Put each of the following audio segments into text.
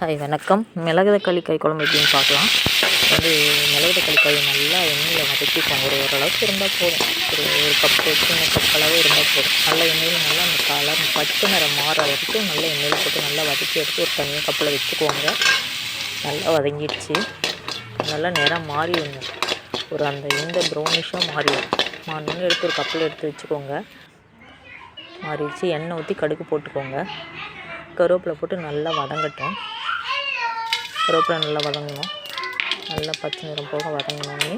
Hi வணக்கம். மிளகு தக்காளி கை குழம்பு எப்படின்னு பார்க்கலாம். வந்து மிளகு தக்காளி நல்லா எண்ணெயில் வதக்கிக்கோங்க. ஒரு ஓரளவுக்கு இருந்தால் போதும். ஒரு ஒரு கப்பு சின்ன கப் அளவு இருந்தால் போதும். நல்ல எண்ணெயில் நல்லா அந்த கலர் பச்சை நிறம் மாற வரைக்கும் நல்ல எண்ணெயில் போட்டு நல்லா வதக்கி எடுத்து ஒரு தனியாக கப்பில் வச்சுக்கோங்க. நல்லா வதங்கிடுச்சு. நல்லா நிறம் மாறிடுங்க ஒரு அந்த இந்த ப்ரௌனிஷாக மாறிடும் மாறினு எடுத்து ஒரு கப்பில் எடுத்து வச்சுக்கோங்க. மாறிடுச்சு. எண்ணெய் ஊற்றி கடுகு போட்டுக்கோங்க. கருவேப்பிலை போட்டு நல்லா வதங்கட்டும். கருவேப்பிலை நல்லா வதங்கணும். நல்லா பச்சை நிறம் போக வதங்கினோடனே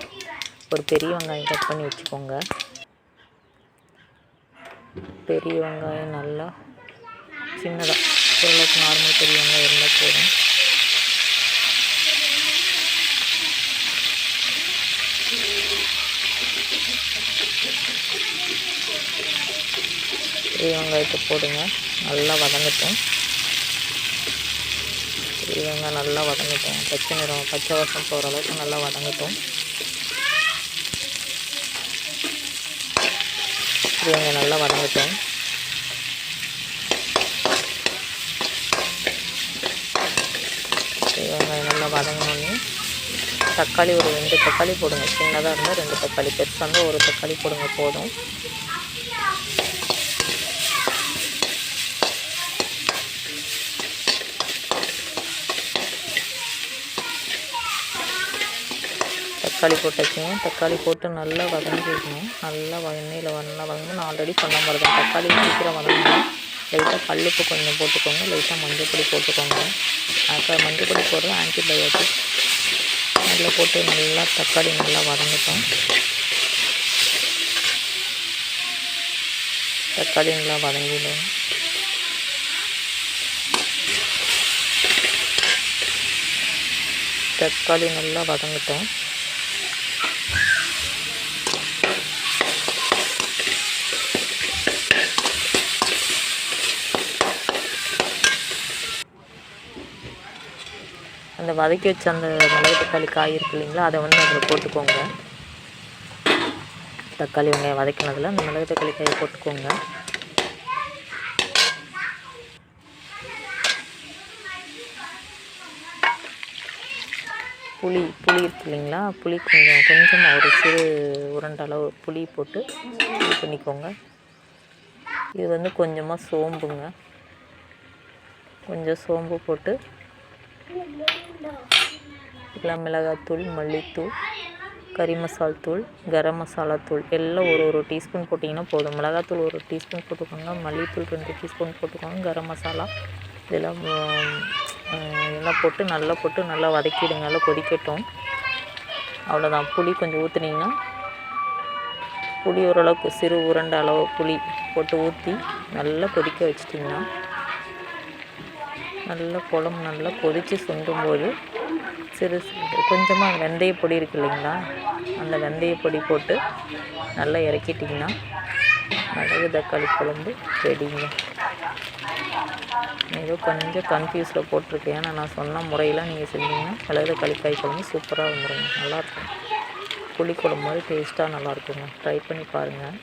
ஒரு பெரிய வெங்காயம் கட் பண்ணி வச்சுக்கோங்க. பெரிய வெங்காயம் நல்லா சின்னதாக ஓரளவுக்கு நார்மல் பெரிய வெங்காயம் இருந்தால் போதும். பெரிய வெங்காயத்தை போடுங்க. நல்லா வதங்கட்டும். பெரிய வெங்காயம் நல்லா வதங்கட்டும். பச்சை நிறம் பச்சை வாசம் போகிற அளவுக்கு நல்லா வதங்கட்டும். பெரிய வெங்காயம் நல்லா வதங்கட்டும். பெரிய வெங்காயம் நல்லா வதங்கினோடனே தக்காளி ஒரு ரெண்டு தக்காளி போடுங்க. சின்னதாக இருந்தால் ரெண்டு தக்காளி பெருசாக இருந்தால் ஒரு தக்காளி போடுங்க போதும். தக்காளி போட்டாச்சுங்க. தக்காளி போட்டு நல்லா வதங்கிக்கணும் நல்லா எண்ணெயில் நல்லா வதங்கணும் நான் ஆல்ரெடி சொன்ன மாதிரி தான். தக்காளி சீக்கிரம் வதங்கணும். லைட்டாக கல்லுப்பு கொஞ்சம் போட்டுக்கோங்க. லைட்டாக மஞ்சள் பொடி போட்டுக்கோங்க. அக்கா மஞ்சள் பொடி போடுறது ஆன்டிபயோட்டிக் நல்லா போட்டு நல்லா தக்காளி நல்லா வதங்கிட்டோம். தக்காளி நல்லா வதங்கிடும். தக்காளி நல்லா வதங்கிட்டோம். அந்த வதக்கி வச்ச அந்த மிளகு தக்காளி காய் இருக்கு இல்லைங்களா அதை வந்து அதில் போட்டுக்கோங்க. தக்காளி வெங்காயம் வதக்கினதில் அந்த மிளகு தக்காளி காயை போட்டுக்கோங்க. புளி புளி இருக்கு இல்லைங்களா புளி கொஞ்சம் கொஞ்சமாக ஒரு சிறு உருண்டை அளவு புளி போட்டு இது பண்ணிக்கோங்க. இது வந்து கொஞ்சமாக சோம்புங்க. கொஞ்சம் சோம்பு போட்டு எல்லாம் மிளகாத்தூள் மல்லித்தூள் கறி மசால் தூள் கரம் மசாலா தூள். எல்லாம் ஒரு ஒரு டீஸ்பூன் போட்டிங்கன்னா போதும். மிளகாத்தூள் ஒரு டீஸ்பூன் போட்டுக்கோங்க. மல்லித்தூள் ரெண்டு டீஸ்பூன் போட்டுக்கோங்க. கரம் மசாலா இதெல்லாம் எல்லாம் போட்டு நல்லா போட்டு நல்லா வதக்கிடுங்க. நல்லா கொதிக்கட்டும். அவ்வளோதான் புளி கொஞ்சம் ஊற்றுனீங்கன்னா புளி ஓரளவுக்கு சிறு உருண்டை அளவு புளி போட்டு ஊற்றி நல்லா கொதிக்க வச்சிட்டிங்கன்னா நல்லா குழம்பு நல்லா கொதித்து சுண்டும்போது சிறு கொஞ்சமாக வெந்தய பொடி இருக்கு இல்லைங்களா? அந்த வெந்தய பொடி போட்டு நல்லா இறக்கிட்டிங்கன்னா மிளகு தக்காளி குழம்பு ரெடிங்க. ஏதோ கொஞ்சம் கன்ஃபியூஸில் போட்டிருக்கேன். ஏன்னா நான் சொன்ன முறையெல்லாம் நீங்கள் செஞ்சீங்கன்னா மிளகு தக்காளி காய் குழம்பு சூப்பராக வந்துடுங்க நல்லாயிருக்கும் புளி குழம்பு மாதிரி டேஸ்ட்டாக நல்லாயிருக்குங்க ட்ரை பண்ணி பாருங்கள்